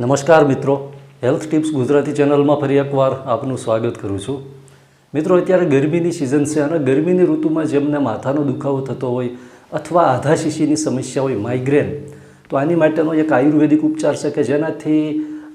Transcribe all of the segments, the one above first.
નમસ્કાર મિત્રો. Health tips Gujarati ચેનલમાં ફરી એકવાર આપનું સ્વાગત કરું છું. મિત્રો, અત્યારે ગરમીની સિઝન છે અને ગરમીની ઋતુમાં જેમને માથાનો દુખાવો થતો હોય અથવા આધા શીશીની સમસ્યા હોય માઇગ્રેન તો આની માટેનો એક આયુર્વેદિક ઉપચાર છે કે જેનાથી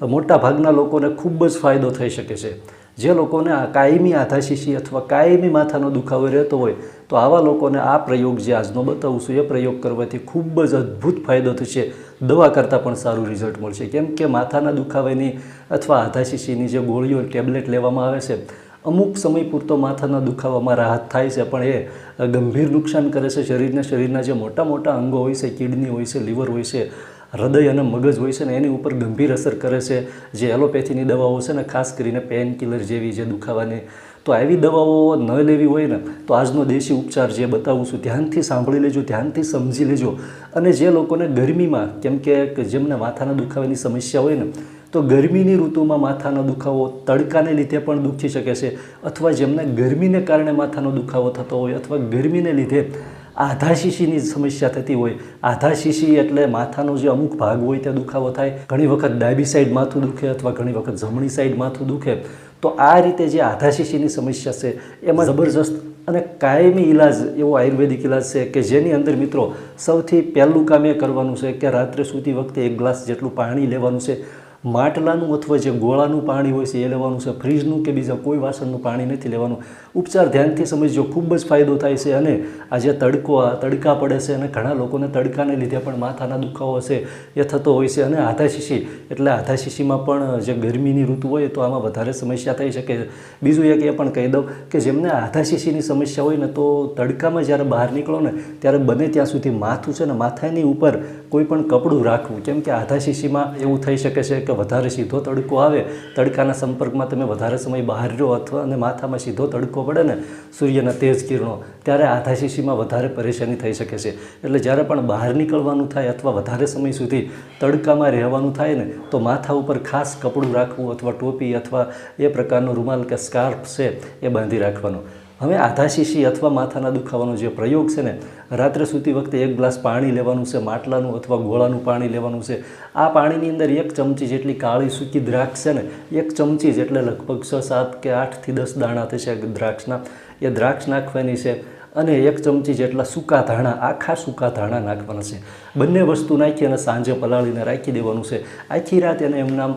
મોટા ભાગના લોકોને ખૂબ જ ફાયદો થઈ શકે છે. જે લોકોને કાયમી આધા શીશી અથવા કાયમી માથાનો દુખાવો રહેતો હોય, તો આવા લોકોને આ પ્રયોગ જે આજનો બતાવું છું, એ પ્રયોગ કરવાથી ખૂબ જ અદ્ભુત ફાયદો થશે. દવા કરતાં પણ સારું રિઝલ્ટ મળશે. કેમ કે માથાના દુખાવાની અથવા આધા શીશીની જે ગોળીઓ, ટેબ્લેટ લેવામાં આવે છે, અમુક સમય પૂરતો માથાના દુખાવામાં રાહત થાય છે, પણ એ ગંભીર નુકસાન કરે છે. શરીરને, શરીરના જે મોટા મોટા અંગો હોય છે, કિડની હોય છે, લીવર હોય છે હૃદય અને મગજ હોય છે ને એની ઉપર ગંભીર અસર કરે છે. જે એલોપેથીની દવાઓ છે ને, ખાસ કરીને પેન કિલર જેવી જે દુખાવાની. તો આવી દવાઓ ન લેવી હોય ને, તો આજનો દેશી ઉપચાર જે બતાવું છું, ધ્યાનથી સાંભળી લેજો, ધ્યાનથી સમજી લેજો. અને જે લોકોને ગરમીમાં, કેમ કે જેમને માથાના દુખાવાની સમસ્યા હોય ને, તો ગરમીની ઋતુમાં માથાનો દુખાવો તડકાને લીધે પણ દુખી શકે છે. અથવા જેમને ગરમીને કારણે માથાનો દુખાવો થતો હોય, અથવા ગરમીને લીધે આધા શીશીની સમસ્યા થતી હોય આધા શીશી એટલે માથાનો જે અમુક ભાગ હોય ત્યાં દુખાવો થાય, ઘણી વખત ડાબી સાઈડ માથું દુખે અથવા ઘણી વખત જમણી સાઈડ માથું દુખે. તો આ રીતે જે આધા શીશીની સમસ્યા છે, એમાં જબરજસ્ત અને કાયમી ઇલાજ એવો આયુર્વેદિક ઇલાજ છે કે જેની અંદર મિત્રો સૌથી પહેલું કામ એ કરવાનું છે કે રાત્રે સૂતી વખતે એક ગ્લાસ જેટલું પાણી લેવાનું છે. માટલાનું અથવા જે ગોળાનું પાણી હોય છે, એ લેવાનું છે. ફ્રીજનું કે બીજા કોઈ વાસણનું પાણી નથી લેવાનું. ઉપચાર ધ્યાનથી સમજજો, ખૂબ જ ફાયદો થાય છે અને આ જે તડકો તડકા પડે છે અને ઘણા લોકોને તડકાને લીધે પણ માથાના દુખાવો છે, એ થતો હોય છે. અને આધા શીશી, એટલે આધા શીશીમાં પણ જે ગરમીની ઋતુ હોય તો આમાં વધારે સમસ્યા થઈ શકે બીજું એક એ પણ કહી દઉં કે જેમને આધા શીશીની સમસ્યા હોય ને તો તડકામાં જ્યારે બહાર નીકળો ને, ત્યારે બને ત્યાં સુધી માથું છે ને માથાની ઉપર કોઈ પણ કપડું રાખવું. કેમ કે આધા શીશીમાં એવું થઈ શકે છે કે વધારે સીધો તડકો આવે. તડકાના સંપર્કમાં તમે વધારે સમય બહાર રહો અથવા અને માથામાં સીધો તડકો પડે ને, સૂર્યના તેજ કિરણો, ત્યારે આધા શીશીમાં વધારે પરેશાની થઈ શકે છે. એટલે જ્યારે પણ બહાર નીકળવાનું થાય અથવા વધારે સમય સુધી તડકામાં રહેવાનું થાય ને, તો માથા ઉપર ખાસ કપડું રાખવું અથવા ટોપી અથવા એ પ્રકારનો રૂમાલ કે સ્કાર્ફ છે એ બાંધી રાખવાનો. હવે આધા શીશી અથવા માથાના દુખાવાનો જે પ્રયોગ છે ને, રાત્રે સૂતી વખતે એક ગ્લાસ પાણી લેવાનું છે, માટલાનું અથવા ગોળાનું પાણી લેવાનું છે, આ પાણીની અંદર એક ચમચી જેટલી કાળી સૂકી દ્રાક્ષ છે ને, એક ચમચી જ એટલે લગભગ છ, સાત કે આઠથી દસ દાણા થશે દ્રાક્ષના. એ દ્રાક્ષ નાખવાની છે. અને એક ચમચી જેટલા સૂકા ધાણા, આખા સૂકા ધાણા નાખવાના છે. બંને વસ્તુ નાખી અને સાંજે પલાળીને રાખી દેવાનું છે. આખી રાત એને એમનામ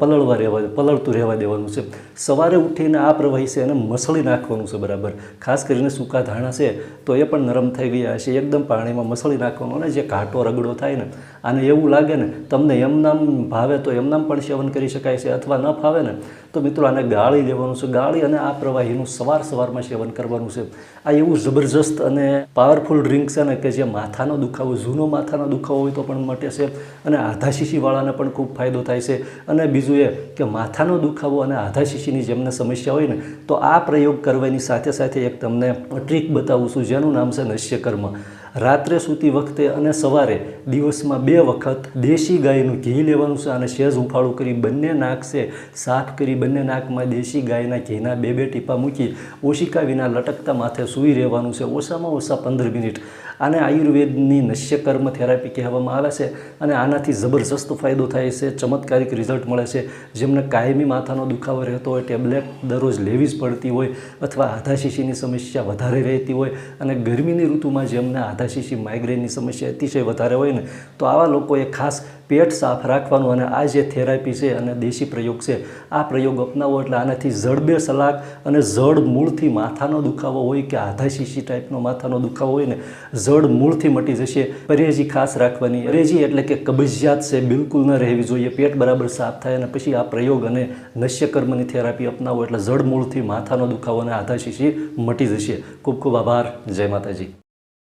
પલળવા રહેવા, પલળતું રહેવા દેવાનું છે. સવારે ઉઠીને આ પ્રવાહી છે એને મસળી નાખવાનું છે બરાબર. ખાસ કરીને સૂકા ધાણા છે, તો એ પણ નરમ થઈ ગયા હશે. એકદમ પાણીમાં મસળી નાખવાનું અને જે ઘાટો રગડો થાય ને અને એવું લાગે ને, તમને એમનામ ભાવે તો એમનામ પણ સેવન કરી શકાય છે અથવા ન ફાવે ને, તો મિત્રો આને ગાળી લેવાનું છે. ગાળી અને આ પ્રવાહીનું સવાર સવારમાં સેવન કરવાનું છે. આ એવું જબરજસ્ત અને પાવરફુલ ડ્રિંક છે ને કે જે માથાનો દુખાવો, જૂનો માથાનો દુખાવો હોય તો પણ મટે છે અને આધા શીશીવાળાને પણ ખૂબ ફાયદો થાય છે. અને બીજું એ કે માથાનો દુખાવો અને આધા શીશીની જેમને સમસ્યા હોય ને, તો આ પ્રયોગ કરવાની સાથે સાથે એક તમને ટ્રીક બતાવું છું, જેનું નામ છે નશ્યકર્મ. રાત્રે સૂતી વખતે અને સવારે દિવસમાં બે વખત દેશી ગાયનું ઘી લેવાનું છે અને શેઝ ઉફાળું કરી બંને નાક છે, સાફ કરી બંને નાકમાં દેશી ગાયના ઘીના બે બે ટીપા મૂકી ઓશિકા વિના લટકતા માથે સૂઈ રહેવાનું છે. ઓછામાં ઓછા પંદર મિનિટ. આને આયુર્વેદની નશ્યકર્મ થેરાપી કહેવામાં આવે છે અને આનાથી જબરજસ્ત ફાયદો થાય છે, ચમત્કારિક રિઝલ્ટ મળે છે. જેમને કાયમી માથાનો દુખાવો રહેતો હોય, ટેબ્લેટ દરરોજ લેવી જ પડતી હોય અથવા આધા શીશીની સમસ્યા વધારે રહેતી હોય અને ગરમીની ઋતુમાં જેમને આધા શીશી માઇગ્રેનની સમસ્યા અતિશય વધારે હોય ને, તો આવા લોકોએ ખાસ પેટ સાફ રાખવાનું અને આ જે થેરાપી છે અને દેશી પ્રયોગ છે, આ પ્રયોગ અપનાવો એટલે આનાથી જડબે સલાક અને જડ મૂળથી માથાનો દુખાવો હોય કે આધા શીશી ટાઈપનો માથાનો દુખાવો હોય ને, જડ મૂળથી મટી જશે. પરેજી ખાસ રાખવાની. પરેજી એટલે કે કબજિયાત છે, બિલકુલ ન રહેવી જોઈએ. પેટ બરાબર સાફ થાય અને પછી આ પ્રયોગ અને નશ્યકર્મની થેરાપી અપનાવો એટલે જડ મૂળથી માથાનો દુખાવો અને આધા શીશી મટી જશે. ખૂબ ખૂબ આભાર. જય માતાજી.